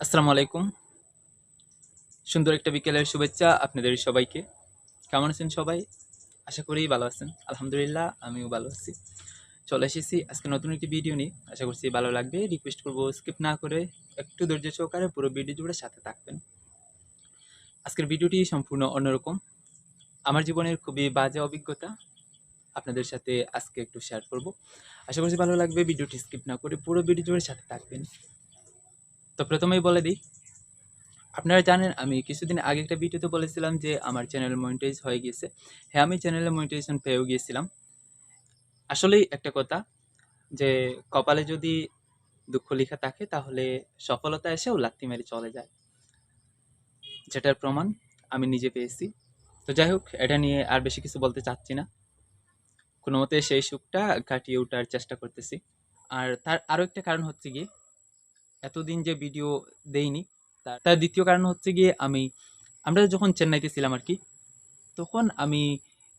আসসালামু আলাইকুম। সুন্দর একটা বিকেলের শুভেচ্ছা আপনাদের সবাইকে। কেমন আছেন সবাই? আশা করি ভালো আছেন। আলহামদুলিল্লাহ, আমিও ভালো আছি। চলে এসেছি আজকে নতুন একটি ভিডিও নিয়ে। আশা করছি ভালো লাগবে। রিকোয়েস্ট করব স্কিপ না করে একটু ধৈর্য সহকারে পুরো ভিডিও জুড়ে সাথে থাকবেন। আজকের ভিডিওটি সম্পূর্ণ অন্যরকম। আমার জীবনের খুবই বাজে অভিজ্ঞতা। আপনাদের সাথে আজকে একটু শেয়ার করব। আশা করছি ভালো লাগবে। ভিডিওটি স্কিপ না করে পুরো ভিডিও জুড়ে সাথে থাকবেন। তো প্রথমেই বলে দিই, আপনারা জানেন আমি কিছুদিন আগে একটা ভিডিওতে বলেছিলাম যে আমার চ্যানেল মনিটাইজ হয়ে গিয়েছে। হ্যাঁ আমি চ্যানেলে মনিটাইজেশন পেয়েও গিয়েছিলাম। আসলেই একটা কথা যে কপালে যদি দুঃখ লেখা থাকে তাহলে সফলতা এসেও লাত্তি মেরে চলে যায়। যেটার প্রমাণ আমি নিজে পেয়েছি। তো যাই হোক, এটা নিয়ে আর বেশি কিছু বলতে চাচ্ছি না। কোনো মতে সেই সুখটা কাটিয়ে ওঠার চেষ্টা করতেছি। আর তার আরও একটা কারণ হচ্ছে গিয়ে এতদিন যে ভিডিও দেইনি, তার দ্বিতীয় কারণ হচ্ছে গিয়ে আমি, আমরা যখন চেন্নাইতে ছিলাম আর কি, তখন আমি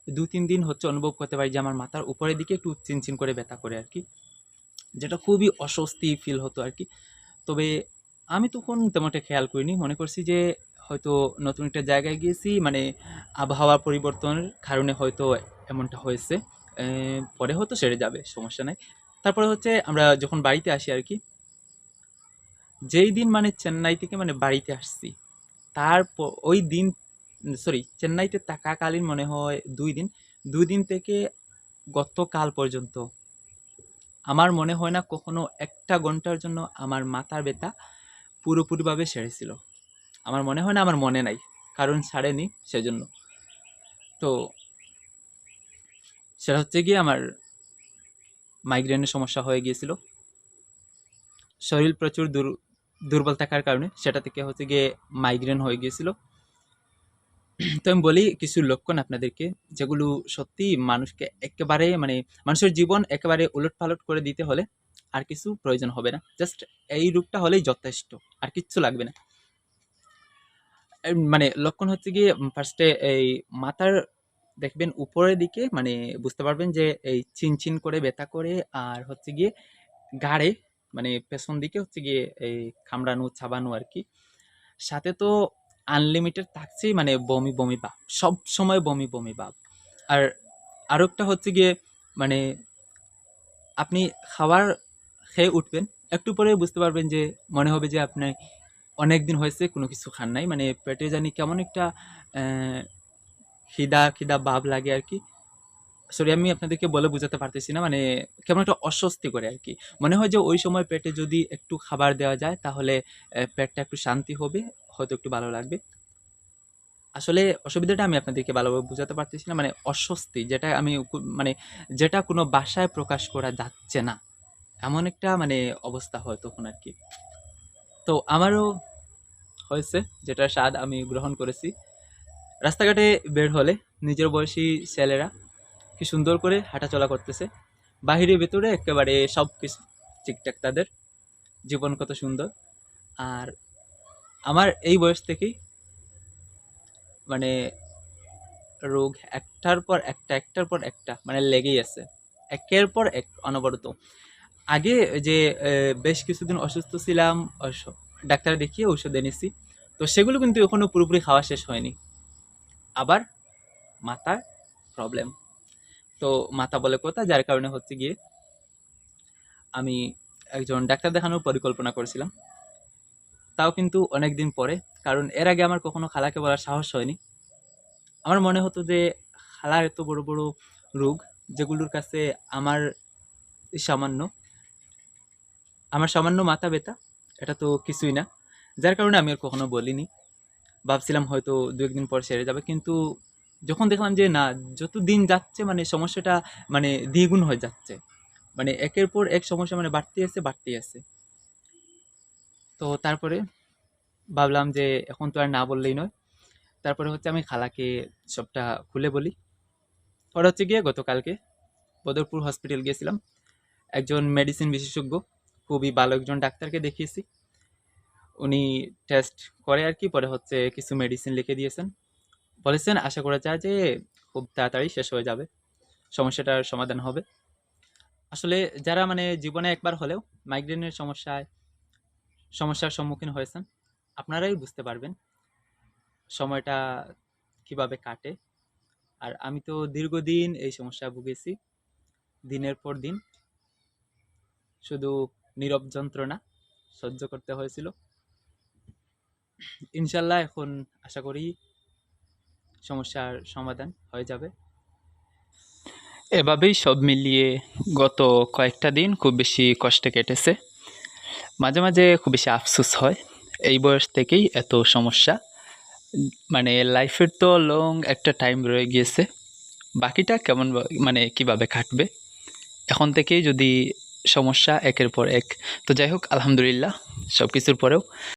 দু তিন দিন হচ্ছে অনুভব করতে পারি যে আমার মাথার উপরের দিকে একটু চিনচিন করে ব্যথা করে আর কি, যেটা খুবই অস্বস্তি ফিল হতো আর কি। তবে আমি তখন তেমনটা খেয়াল করিনি, মনে করছি যে হয়তো নতুন একটা জায়গায় গিয়েছি মানে আবহাওয়া পরিবর্তনের কারণে হয়তো এমনটা হয়েছে পরে হয়তো সেরে যাবে, সমস্যা নাই। তারপরে হচ্ছে আমরা যখন বাড়িতে আসি আর কি যেই দিন মানে চেন্নাই থেকে মানে বাড়িতে আসছি, তারপর ওই দিন সরি চেন্নাইতে থাকাকালীন মনে হয় দুই দিন দুই দিন থেকে গতকাল পর্যন্ত আমার মনে হয় না কখনো একটা ঘণ্টার জন্য আমার মাথার ব্যথা পুরোপুরিভাবে সেরেছিল। আমার মনে হয় না, আমার মনে নাই, কারণ ছাড়েনি সেজন্য। তো সেটা হচ্ছে গিয়ে আমার মাইগ্রেনের সমস্যা হয়ে গিয়েছিল। শরীর প্রচুর দুর দুর্বল থাকার কারণে সেটা থেকে হচ্ছে গিয়ে মাইগ্রেন হয়ে গিয়েছিল। তো আমি বলি কিছু লক্ষণ আপনাদেরকে যেগুলো সত্যি মানুষকে একেবারে মানে মানুষের জীবন একেবারে উলট পালট করে দিতে হলে আর কিছু প্রয়োজন হবে না। জাস্ট এই রূপটা হলেই যথেষ্ট, আর কিচ্ছু লাগবে না। মানে লক্ষণ হচ্ছে গিয়ে ফার্স্টে এই মাথার দেখবেন উপরের দিকে মানে বুঝতে পারবেন যে এই চিনচিন করে, ব্যথা করে, আর হচ্ছে গিয়ে গাড়ে মানে পেছন দিকে হচ্ছে গিয়ে এই খামড়ানো, ছাবানো আর কি সাথে তো আনলিমিটেড থাকছেই মানে বমি বমি ভাব, সব সময় বমি বমি ভাব। আর আরও একটা হচ্ছে গিয়ে মানে আপনি খাবার খেয়ে উঠবেন, একটু পরে বুঝতে পারবেন যে মনে হবে যে আপনি অনেক দিন হয়েছে কোনো কিছু খান নাই। মানে পেটে জানি কেমন একটা খিদা খিদা ভাব লাগে আর কি সরি আমি আপনাদেরকে বলে বোঝাতে পারতেছি না মানে কেমন একটা অস্বস্তি করে আর কি। মনে হয় যে ওই সময় পেটে যদি একটু খাবার দেওয়া যায়, তাহলে পেটটা একটু শান্তি হবে, হয়তো একটু ভালো লাগবে। আসলে অসুবিধাটা আমি আপনাদেরকে ভালোভাবে বোঝাতে পারতেছি না মানে অস্বস্তি যেটা আমি মানে যেটা কোনো বাসায় প্রকাশ করা যাচ্ছে না। এমন একটা মানে অবস্থা হয় তখন আর কি। তো আমারও হয়েছে যেটার স্বাদ আমি গ্রহণ করেছি। রাস্তাঘাটে বের হলে, নিজের বয়সী ছেলেরা কি সুন্দর করে হাঁটাচলা করতেছে। বাহিরে ভেতরে একেবারে সব কিছু ঠিকঠাক তাদের। জীবন কত সুন্দর। আর আমার এই বয়স থেকেই মানে রোগ একটার পর একটা, একটার পর একটা মানে লেগেই আছে। একের পর এক অনবরত। আগে যে বেশ কিছুদিন অসুস্থ ছিলাম ডাক্তার দেখিয়ে ঔষধ এনেছি। তো সেগুলো কিন্তু এখনও পুরোপুরি খাওয়া শেষ হয়নি। আবার মাথার প্রবলেম তো মাথা বলে কথা, যার কারণে হচ্ছে গিয়ে আমি একজন ডাক্তার দেখানোর পরিকল্পনা করেছিলাম। তাও কিন্তু অনেক দিন পরে, কারণ এর আগে আমার কখনো খালাকে বলার সাহস হয়নি। আমার মনে হতো যে খালার এত বড় বড় রোগ, যেগুলোর কাছে আমার সামান্য আমার সামান্য মাথা ব্যথা, এটা তো কিছুই না। যার কারণে আমি আর কখনো বলিনি। ভাবছিলাম হয়তো দু একদিন পর সেরে যাবে, কিন্তু যখন দেখলাম যে না যত দিন যাচ্ছে মানে সমস্যাটা মানে দ্বিগুণ হয়ে যাচ্ছে। মানে একের পর এক সমস্যা মানে বাড়তে আছে, বাড়তেই আছে। তো তারপরে ভাবলাম যে এখন তো আর না বললেই নয়। তারপরে হচ্ছে আমি খালাকে সবটা খুলে বলি। পরে হচ্ছে গিয়ে গতকালকে বদরপুর হসপিটাল গিয়েছিলাম। একজন মেডিসিন বিশেষজ্ঞ, খুবই ভালো একজন ডাক্তারকে দেখিয়েছি। উনি টেস্ট করে আর কি, পরে হচ্ছে কিছু মেডিসিন লিখে দিয়েছেন। বলেছেন, আশা করা যায় যে খুব তাড়াতাড়ি শেষ হয়ে যাবে। সমস্যাটার সমাধান হবে। আসলে যারা মানে জীবনে একবার হলেও মাইগ্রেনের সমস্যায়, সমস্যার সম্মুখীন হয়েছেন, আপনারাই বুঝতে পারবেন সময়টা কীভাবে কাটে। আর আমি তো দীর্ঘদিন এই সমস্যা ভুগেছি। দিনের পর দিন শুধু নীরব যন্ত্রণা সহ্য করতে হয়েছিল। ইনশাল্লাহ এখন আশা করি সমস্যার সমাধান হয়ে যাবে। এভাবেই সব মিলিয়ে গত কয়েকটা দিন খুব বেশি কষ্টে কেটেছে। মাঝে মাঝে খুব বেশি আফসোস হয়। এই বয়স থেকেই এত সমস্যা। মানে লাইফের তো লং একটা টাইম রয়ে গিয়েছে। বাকিটা কেমন মানে কীভাবে কাটবে? এখন থেকেই যদি সমস্যা একের পর এক। তো যাই হোক, আলহামদুলিল্লাহ সব কিছুর পরেও